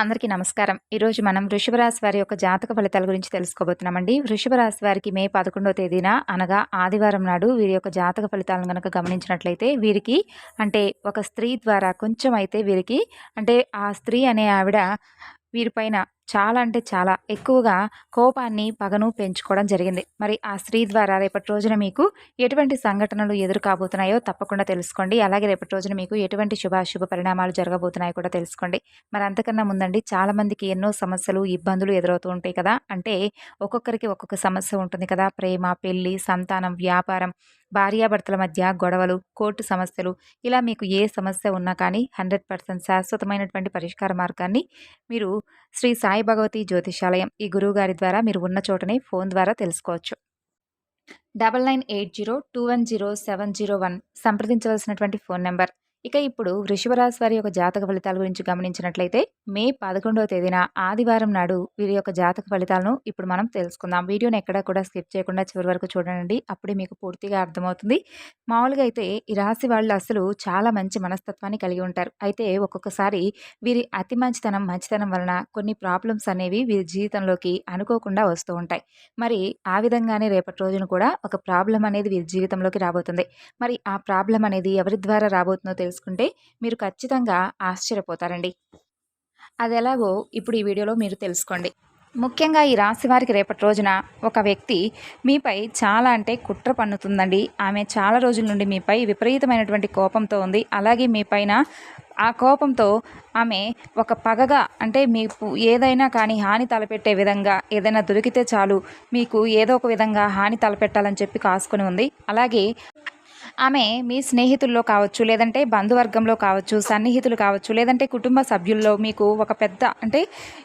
అందరికీ నమస్కారం. ఈరోజు మనం వృషభ రాశి వారి యొక్క జాతక ఫలితాల గురించి తెలుసుకోబోతున్నామండి. వృషభ రాశి వారికి మే పదకొండవ తేదీన అనగా ఆదివారం నాడు వీరి యొక్క జాతక ఫలితాలను కనుక గమనించినట్లయితే వీరికి అంటే ఒక స్త్రీ ద్వారా కొంచెం అయితే వీరికి అంటే ఆ స్త్రీ అనే ఆవిడ వీరిపైన చాలా అంటే చాలా ఎక్కువగా కోపాన్ని పగను పెంచుకోవడం జరిగింది. మరి ఆ స్త్రీ ద్వారా రేపటి రోజున మీకు ఎటువంటి సంఘటనలు ఎదురు కాబోతున్నాయో తప్పకుండా తెలుసుకోండి. అలాగే రేపటి రోజున మీకు ఎటువంటి శుభాశుభ పరిణామాలు జరగబోతున్నాయో కూడా తెలుసుకోండి. మరి అంతకన్నా ముందండి చాలా మందికి ఎన్నో సమస్యలు ఇబ్బందులు ఎదురవుతూ ఉంటాయి కదా. అంటే ఒక్కొక్కరికి ఒక్కొక్క సమస్య ఉంటుంది కదా. ప్రేమ పెళ్ళి సంతానం వ్యాపారం భార్యాభర్తల మధ్య గొడవలు కోర్టు సమస్యలు. ఇలా మీకు ఏ సమస్య ఉన్నా కానీ హండ్రెడ్ పర్సెంట్ శాశ్వతమైనటువంటి పరిష్కార మార్గాన్ని మీరు శ్రీ సాయి భగవతి జ్యోతిషాలయం ఈ గురువుగారి ద్వారా మీరు ఉన్న చోటనే ఫోన్ ద్వారా తెలుసుకోవచ్చు. Double nine eight zero two one zero seven zero one సంప్రదించవలసినటువంటి phone number. ఇక ఇప్పుడు వృషభరాశి వారి యొక్క జాతక ఫలితాల గురించి గమనించినట్లయితే మే పదకొండవ తేదీన ఆదివారం నాడు వీరి యొక్క జాతక ఫలితాలను ఇప్పుడు మనం తెలుసుకుందాం. వీడియోని ఎక్కడా కూడా స్కిప్ చేయకుండా చివరి వరకు చూడండి. అప్పుడే మీకు పూర్తిగా అర్థమవుతుంది. మామూలుగా అయితే ఈ రాశి వాళ్ళు అసలు చాలా మంచి మనస్తత్వాన్ని కలిగి ఉంటారు. అయితే ఒక్కొక్కసారి వీరి అతి మంచితనం మంచితనం వలన కొన్ని ప్రాబ్లమ్స్ అనేవి వీరి జీవితంలోకి అనుకోకుండా వస్తూ ఉంటాయి. మరి ఆ విధంగానే రేపటి రోజున కూడా ఒక ప్రాబ్లం అనేది వీరి జీవితంలోకి రాబోతుంది. మరి ఆ ప్రాబ్లం అనేది ఎవరి ద్వారా రాబోతుందో తెలుసుకుంటే మీరు ఖచ్చితంగా ఆశ్చర్యపోతారండి. అది ఎలాగో ఇప్పుడు ఈ వీడియోలో మీరు తెలుసుకోండి. ముఖ్యంగా ఈ రాశి వారికి రేపటి రోజున ఒక వ్యక్తి మీపై చాలా అంటే కుట్ర పన్నుతుందండి. ఆమె చాలా రోజుల నుండి మీపై విపరీతమైనటువంటి కోపంతో ఉంది. అలాగే మీ పైన ఆ కోపంతో ఆమె ఒక పగగా అంటే మీకు ఏదైనా కానీ హాని తలపెట్టే విధంగా ఏదైనా దొరికితే చాలు మీకు ఏదో ఒక విధంగా హాని తలపెట్టాలని చెప్పి కాసుకొని ఉంది. అలాగే ఆమె మీ స్నేహితుల్లో కావచ్చు లేదంటే బంధువర్గంలో కావచ్చు సన్నిహితులు కావచ్చు లేదంటే కుటుంబ సభ్యుల్లో మీకు ఒక పెద్ద అంటే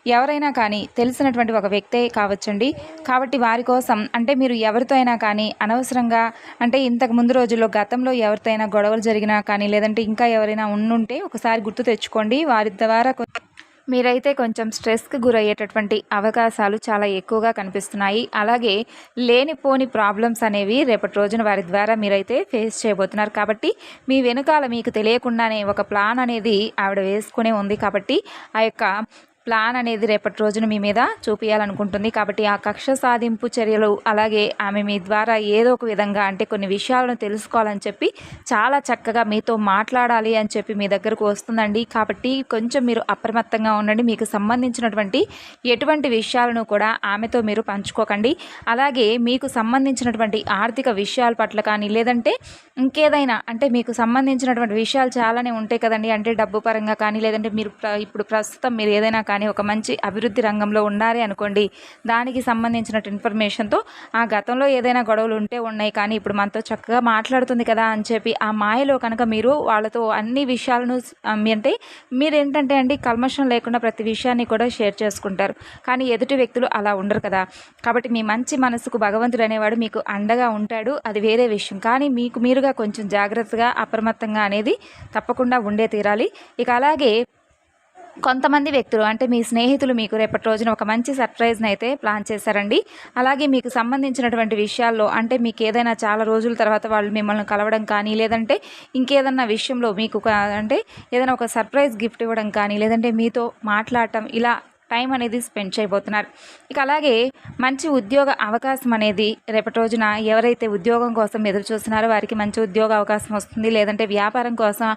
ఎవరైనా కానీ తెలిసినటువంటి ఒక వ్యక్తే కావచ్చండి. కాబట్టి వారి కోసం అంటే మీరు ఎవరితో అయినా కానీ అనవసరంగా అంటే ఇంతకు ముందు రోజుల్లో గతంలో ఎవరితో అయినా గొడవలు జరిగినా కానీ లేదంటే ఇంకా ఎవరైనా ఉండుంటే ఒకసారి గుర్తు తెచ్చుకోండి. వారి ద్వారా మీరైతే కొంచెం స్ట్రెస్కి గురయ్యేటటువంటి అవకాశాలు చాలా ఎక్కువగా కనిపిస్తున్నాయి. అలాగే లేనిపోని ప్రాబ్లమ్స్ అనేవి రేపటి రోజున వారి ద్వారా మీరైతే ఫేస్ చేయబోతున్నారు. కాబట్టి మీ వెనుకాల మీకు తెలియకుండానే ఒక ప్లాన్ అనేది ఆవిడ వేసుకునే ఉంది. కాబట్టి ఆ యొక్క ప్లాన్ అనేది రేపటి రోజున మీ మీద చూపించాలనుకుంటుంది కాబట్టి ఆ కక్ష సాధింపు చర్యలు అలాగే ఆమె మీ ద్వారా ఏదో ఒక విధంగా అంటే కొన్ని విషయాలను తెలుసుకోవాలని చెప్పి చాలా చక్కగా మీతో మాట్లాడాలి అని చెప్పి మీ దగ్గరకు వస్తుందండి. కాబట్టి కొంచెం మీరు అప్రమత్తంగా ఉండండి. మీకు సంబంధించినటువంటి ఎటువంటి విషయాలను కూడా ఆమెతో మీరు పంచుకోకండి. అలాగే మీకు సంబంధించినటువంటి ఆర్థిక విషయాల పట్ల కానీ లేదంటే ఇంకేదైనా అంటే మీకు సంబంధించినటువంటి విషయాలు చాలానే ఉంటాయి కదండి. అంటే డబ్బు పరంగా కానీ లేదంటే మీరు ఇప్పుడు ప్రస్తుతం మీరు ఏదైనా కానీ ఒక మంచి అభివృద్ధి రంగంలో ఉన్నారే అనుకోండి. దానికి సంబంధించిన ఇన్ఫర్మేషన్తో ఆ గతంలో ఏదైనా గొడవలు ఉంటే ఉన్నాయి కానీ ఇప్పుడు మనతో చక్కగా మాట్లాడుతుంది కదా అని చెప్పి ఆ మాయలో కనుక మీరు వాళ్ళతో అన్ని విషయాలను అంటే మీరు ఏంటంటే అండి కల్మషం లేకుండా ప్రతి విషయాన్ని కూడా షేర్ చేసుకుంటారు. కానీ ఎదుటి వ్యక్తులు అలా ఉండరు కదా. కాబట్టి మీ మంచి మనసుకు భగవంతుడు అనేవాడు మీకు అండగా ఉంటాడు. అది వేరే విషయం. కానీ మీకు మీరుగా కొంచెం జాగ్రత్తగా అప్రమత్తంగా అనేది తప్పకుండా ఉండే తీరాలి. ఇక అలాగే కొంతమంది వ్యక్తులు అంటే మీ స్నేహితులు మీకు రేపటి రోజున ఒక మంచి సర్ప్రైజ్ని అయితే ప్లాన్ చేశారండి. అలాగే మీకు సంబంధించినటువంటి విషయాల్లో అంటే మీకు ఏదైనా చాలా రోజుల తర్వాత వాళ్ళు మిమ్మల్ని కలవడం కానీ లేదంటే ఇంకేదన్నా విషయంలో మీకు అంటే ఏదైనా ఒక సర్ప్రైజ్ గిఫ్ట్ ఇవ్వడం కానీ లేదంటే మీతో మాట్లాడటం ఇలా టైం అనేది స్పెండ్ చేయబోతున్నారు. ఇక అలాగే మంచి ఉద్యోగ అవకాశం అనేది రేపటి రోజున ఎవరైతే ఉద్యోగం కోసం ఎదురు చూస్తున్నారో వారికి మంచి ఉద్యోగ అవకాశం వస్తుంది. లేదంటే వ్యాపారం కోసం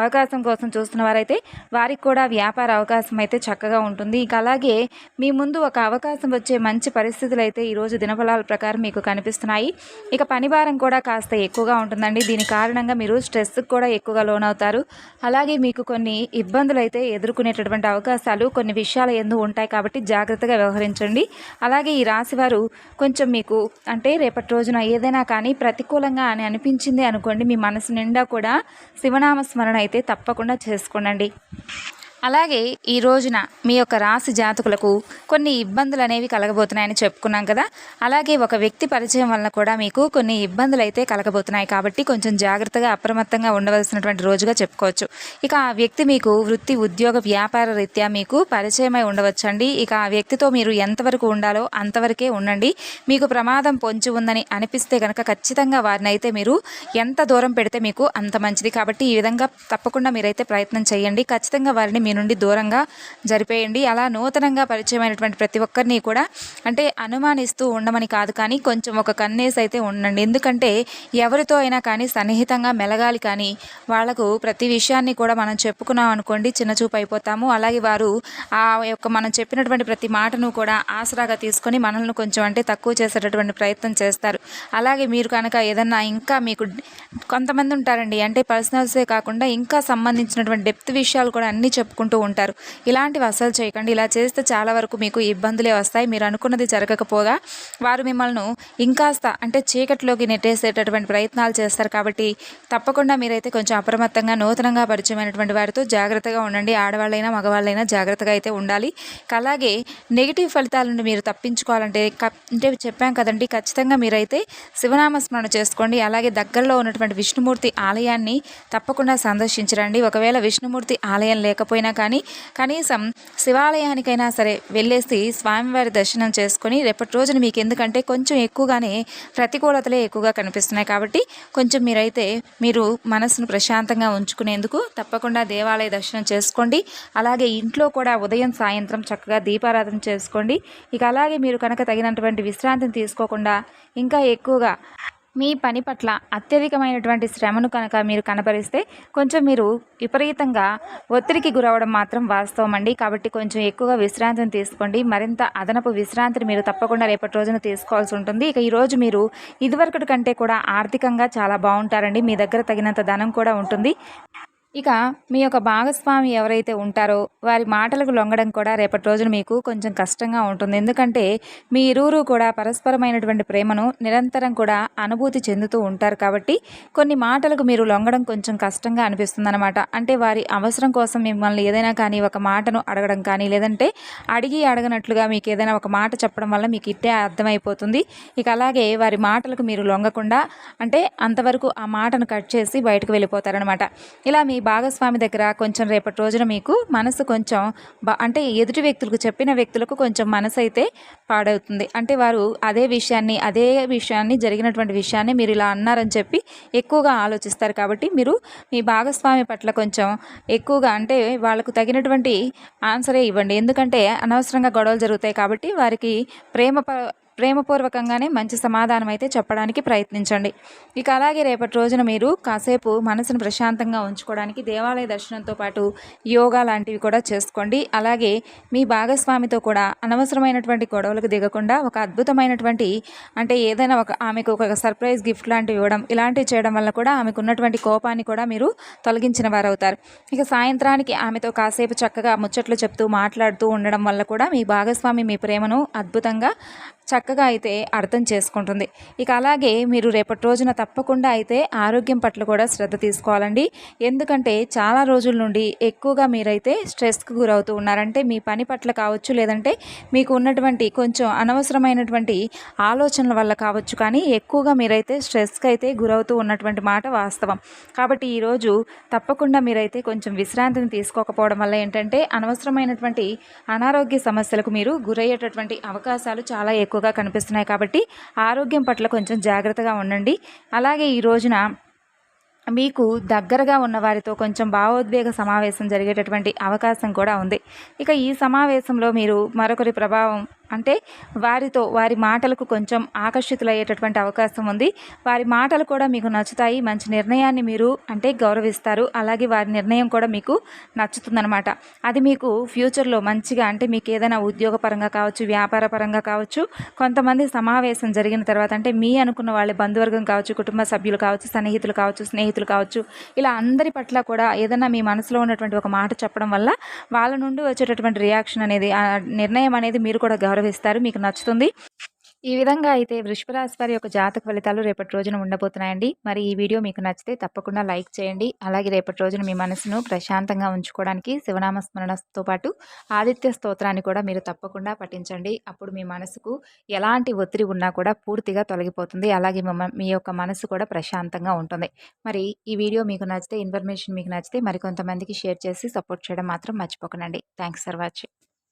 అవకాశం కోసం చూస్తున్న వారైతే వారికి కూడా వ్యాపార అవకాశం అయితే చక్కగా ఉంటుంది. ఇక అలాగే మీ ముందు ఒక అవకాశం వచ్చే మంచి పరిస్థితులు అయితే ఈరోజు దినఫలాల ప్రకారం మీకు కనిపిస్తున్నాయి. ఇక పని భారం కూడా కాస్త ఎక్కువగా ఉంటుందండి. దీని కారణంగా మీరు స్ట్రెస్కి కూడా ఎక్కువగా లోనవుతారు. అలాగే మీకు కొన్ని ఇబ్బందులు అయితే ఎదుర్కొనేటటువంటి అవకాశాలు కొన్ని విషయాల ఎందు ఉంటాయి కాబట్టి జాగ్రత్తగా వ్యవహరించండి. అలాగే ఈ రాశివారు కొంచెం మీకు అంటే రేపటి రోజున ఏదైనా కానీ ప్రతికూలంగా అని అనిపించింది అనుకోండి మీ మనసు నిండా కూడా శివనామ స్మరణ అయితే తప్పకుండా చేసుకోండి అలాగే ఈ రోజున మీ యొక్క రాశి జాతకులకు కొన్ని ఇబ్బందులు అనేవి కలగబోతున్నాయని చెప్పుకున్నాం కదా. అలాగే ఒక వ్యక్తి పరిచయం వలన కూడా మీకు కొన్ని ఇబ్బందులు అయితే కలగబోతున్నాయి కాబట్టి కొంచెం జాగ్రత్తగా అప్రమత్తంగా ఉండవలసినటువంటి రోజుగా చెప్పుకోవచ్చు. ఇక ఆ వ్యక్తి మీకు వృత్తి ఉద్యోగ వ్యాపార రీత్యా మీకు పరిచయమై ఉండవచ్చండి. ఇక ఆ వ్యక్తితో మీరు ఎంతవరకు ఉండాలో అంతవరకే ఉండండి. మీకు ప్రమాదం పొంచి ఉందని అనిపిస్తే కనుక ఖచ్చితంగా వారిని అయితే మీరు ఎంత దూరం పెడితే మీకు అంత మంచిది. కాబట్టి ఈ విధంగా తప్పకుండా మీరైతే ప్రయత్నం చేయండి. ఖచ్చితంగా వారిని మీ నుండి దూరంగా జరిపేయండి. అలా నూతనంగా పరిచయమైనటువంటి ప్రతి ఒక్కరిని కూడా అంటే అనుమానిస్తూ ఉండమని కాదు కానీ కొంచెం ఒక కన్నేసి అయితే ఉండండి. ఎందుకంటే ఎవరితో అయినా కానీ సన్నిహితంగా మెలగాలి కానీ వాళ్ళకు ప్రతి విషయాన్ని కూడా మనం చెప్పుకున్నాం అనుకోండి చిన్నచూపు అయిపోతాము. అలాగే వారు ఆ యొక్క మనం చెప్పినటువంటి ప్రతి మాటను కూడా ఆసరాగా తీసుకొని మనల్ని కొంచెం అంటే తక్కువ చేసేటటువంటి ప్రయత్నం చేస్తారు. అలాగే మీరు కనుక ఏదన్నా ఇంకా మీకు కొంతమంది ఉంటారండి అంటే పర్సనల్సే కాకుండా ఇంకా సంబంధించినటువంటి డెప్త్ విషయాలు కూడా అన్నీ చెప్పుకుంటూ ఉంటారు. ఇలాంటివి అసలు చేయకండి. ఇలా చేస్తే చాలా వరకు మీకు ఇబ్బందులే వస్తాయి. మీరు అనుకున్నది జరగకపోగా వారు మిమ్మల్ని ఇంకాస్త అంటే చీకటిలోకి నెట్టేసేటటువంటి ప్రయత్నాలు చేస్తారు. కాబట్టి తప్పకుండా మీరైతే కొంచెం అప్రమత్తంగా నూతనంగా పరిచయమైనటువంటి వారితో జాగ్రత్తగా ఉండండి. ఆడవాళ్ళైనా మగవాళ్ళైనా జాగ్రత్తగా అయితే ఉండాలి. అలాగే నెగిటివ్ ఫలితాల నుండి మీరు తప్పించుకోవాలంటే అంటే చెప్పాం కదండి ఖచ్చితంగా మీరైతే శివనామస్మరణ చేసుకోండి. అలాగే దగ్గరలో ఉన్నటువంటి విష్ణుమూర్తి ఆలయాన్ని తప్పకుండా సందర్శించరండి. ఒకవేళ విష్ణుమూర్తి ఆలయం లేకపోయినా కానీ కనీసం శివాలయానికైనా సరే వెళ్ళేసి స్వామివారి దర్శనం చేసుకొని రేపటి రోజున మీకు ఎందుకంటే కొంచెం ఎక్కువగానే ప్రతికూలతలే ఎక్కువగా కనిపిస్తున్నాయి కాబట్టి కొంచెం మీరైతే మీరు మనసును ప్రశాంతంగా ఉంచుకునేందుకు తప్పకుండా దేవాలయ దర్శనం చేసుకోండి. అలాగే ఇంట్లో కూడా ఉదయం సాయంత్రం చక్కగా దీపారాధన చేసుకోండి. ఇక అలాగే మీరు కనుక తగినటువంటి విశ్రాంతిని తీసుకోకుండా ఇంకా ఎక్కువగా మీ పని పట్ల అత్యధికమైనటువంటి శ్రమను కనుక మీరు కనపరిస్తే కొంచెం మీరు విపరీతంగా ఒత్తిడికి గురవడం మాత్రం వాస్తవం అండి. కాబట్టి కొంచెం ఎక్కువగా విశ్రాంతిని తీసుకోండి. మరింత అదనపు విశ్రాంతిని మీరు తప్పకుండా రేపటి రోజున తీసుకోవాల్సి ఉంటుంది. ఇక ఈరోజు మీరు ఇదివరకటి కంటే కూడా ఆర్థికంగా చాలా బాగుంటారండి. మీ దగ్గర తగినంత ధనం కూడా ఉంటుంది. ఇక మీ యొక్క భాగస్వామి ఎవరైతే ఉంటారో వారి మాటలకు లొంగడం కూడా రేపటి రోజున మీకు కొంచెం కష్టంగా ఉంటుంది. ఎందుకంటే మీ ఇరువురు కూడా పరస్పరమైనటువంటి ప్రేమను నిరంతరం కూడా అనుభూతి చెందుతూ ఉంటారు కాబట్టి కొన్ని మాటలకు మీరు లొంగడం కొంచెం కష్టంగా అనిపిస్తుంది అనమాట అంటే వారి అవసరం కోసం మిమ్మల్ని ఏదైనా కానీ ఒక మాటను అడగడం కానీ లేదంటే అడిగి అడగనట్లుగా మీకు ఏదైనా ఒక మాట చెప్పడం వల్ల మీకు ఇట్టే అర్థమైపోతుంది. ఇక అలాగే వారి మాటలకు మీరు లొంగకుండా అంటే అంతవరకు ఆ మాటను కట్ చేసి బయటకు వెళ్ళిపోతారనమాట ఇలా మీ భాగస్వామి దగ్గర కొంచెం రేపటి రోజున మీకు మనసు కొంచెం అంటే ఎదుటి వ్యక్తులకు చెప్పిన వ్యక్తులకు కొంచెం మనసు అయితే పాడవుతుంది. అంటే వారు అదే విషయాన్ని అదే విషయాన్ని జరిగినటువంటి విషయాన్ని మీరు ఇలా అన్నారని చెప్పి ఎక్కువగా ఆలోచిస్తారు కాబట్టి మీరు మీ భాగస్వామి పట్ల కొంచెం ఎక్కువగా అంటే వాళ్ళకు తగినటువంటి ఆన్సరే ఇవ్వండి. ఎందుకంటే అనవసరంగా గొడవలు జరుగుతాయి కాబట్టి వారికి ప్రేమ ప్రేమపూర్వకంగానే మంచి సమాధానం అయితే చెప్పడానికి ప్రయత్నించండి. ఇక అలాగే రేపటి రోజున మీరు కాసేపు మనసును ప్రశాంతంగా ఉంచుకోవడానికి దేవాలయ దర్శనంతో పాటు యోగా లాంటివి కూడా చేసుకోండి. అలాగే మీ భాగస్వామితో కూడా అనవసరమైనటువంటి గొడవలకు దిగకుండా ఒక అద్భుతమైనటువంటి అంటే ఏదైనా ఒక ఆమెకు ఒక సర్ప్రైజ్ గిఫ్ట్ లాంటివి ఇవ్వడం ఇలాంటివి చేయడం వల్ల కూడా ఆమెకు ఉన్నటువంటి కోపాన్ని కూడా మీరు తొలగించిన వారు అవుతారు ఇక సాయంత్రానికి ఆమెతో కాసేపు చక్కగా ముచ్చట్లు చెప్తూ మాట్లాడుతూ ఉండడం వల్ల కూడా మీ భాగస్వామి మీ ప్రేమను అద్భుతంగా చక్క చక్కగా అయితే అర్థం చేసుకుంటుంది. ఇక అలాగే మీరు రేపటి రోజున తప్పకుండా అయితే ఆరోగ్యం పట్ల కూడా శ్రద్ధ తీసుకోవాలండి. ఎందుకంటే చాలా రోజుల నుండి ఎక్కువగా మీరైతే స్ట్రెస్కి గురవుతూ ఉన్నారంటే మీ పని పట్ల కావచ్చు లేదంటే మీకు ఉన్నటువంటి కొంచెం అనవసరమైనటువంటి ఆలోచనల వల్ల కావచ్చు కానీ ఎక్కువగా మీరైతే స్ట్రెస్కి అయితే గురవుతూ ఉన్నటువంటి మాట వాస్తవం. కాబట్టి ఈరోజు తప్పకుండా మీరైతే కొంచెం విశ్రాంతిని తీసుకోకపోవడం వల్ల ఏంటంటే అనవసరమైనటువంటి అనారోగ్య సమస్యలకు మీరు గురయ్యేటటువంటి అవకాశాలు చాలా ఎక్కువగా ఎక్కువగా కనిపిస్తున్నాయి కాబట్టి ఆరోగ్యం పట్ల కొంచెం జాగ్రత్తగా ఉండండి. అలాగే ఈ రోజున మీకు దగ్గరగా ఉన్న వారితో కొంచెం భావోద్వేగ సమావేశం జరిగేటటువంటి అవకాశం కూడా ఉంది. ఇక ఈ సమావేశంలో మీరు మరొకరి ప్రభావం అంటే వారితో వారి మాటలకు కొంచెం ఆకర్షితులయ్యేటటువంటి అవకాశం ఉంది. వారి మాటలు కూడా మీకు నచ్చుతాయి మంచి నిర్ణయాన్ని మీరు అంటే గౌరవిస్తారు. అలాగే వారి నిర్ణయం కూడా మీకు నచ్చుతుందనమాట అది మీకు ఫ్యూచర్లో మంచిగా అంటే మీకు ఏదైనా ఉద్యోగపరంగా కావచ్చు వ్యాపార పరంగా కావచ్చు కొంతమంది సమావేశం జరిగిన తర్వాత అంటే మీ అనుకున్న వాళ్ళ బంధువర్గం కావచ్చు కుటుంబ సభ్యులు కావచ్చు సన్నిహితులు కావచ్చు స్నేహితులు కావచ్చు ఇలా అందరి పట్ల కూడా ఏదైనా మీ మనసులో ఉన్నటువంటి ఒక మాట చెప్పడం వల్ల వాళ్ళ నుండి వచ్చేటటువంటి రియాక్షన్ అనేది ఆ నిర్ణయం అనేది మీరు కూడా గౌరవ గౌరవిస్తారు మీకు నచ్చుతుంది. ఈ విధంగా అయితే వృషభరాశి వారి యొక్క జాతక ఫలితాలు రేపటి రోజున ఉండబోతున్నాయండి. మరి ఈ వీడియో మీకు నచ్చితే తప్పకుండా లైక్ చేయండి. అలాగే రేపటి రోజున మీ మనసును ప్రశాంతంగా ఉంచుకోవడానికి శివనామ స్మరణతో పాటు ఆదిత్య స్తోత్రాన్ని కూడా మీరు తప్పకుండా పఠించండి. అప్పుడు మీ మనసుకు ఎలాంటి ఒత్తిడి ఉన్నా కూడా పూర్తిగా తొలగిపోతుంది. అలాగే మీ యొక్క మనసు కూడా ప్రశాంతంగా ఉంటుంది. మరి ఈ వీడియో మీకు నచ్చితే ఇన్ఫర్మేషన్ మీకు నచ్చితే మరికొంతమందికి షేర్ చేసి సపోర్ట్ చేయడం మాత్రం మర్చిపోకనండి థ్యాంక్స్ ఫర్ వాచింగ్.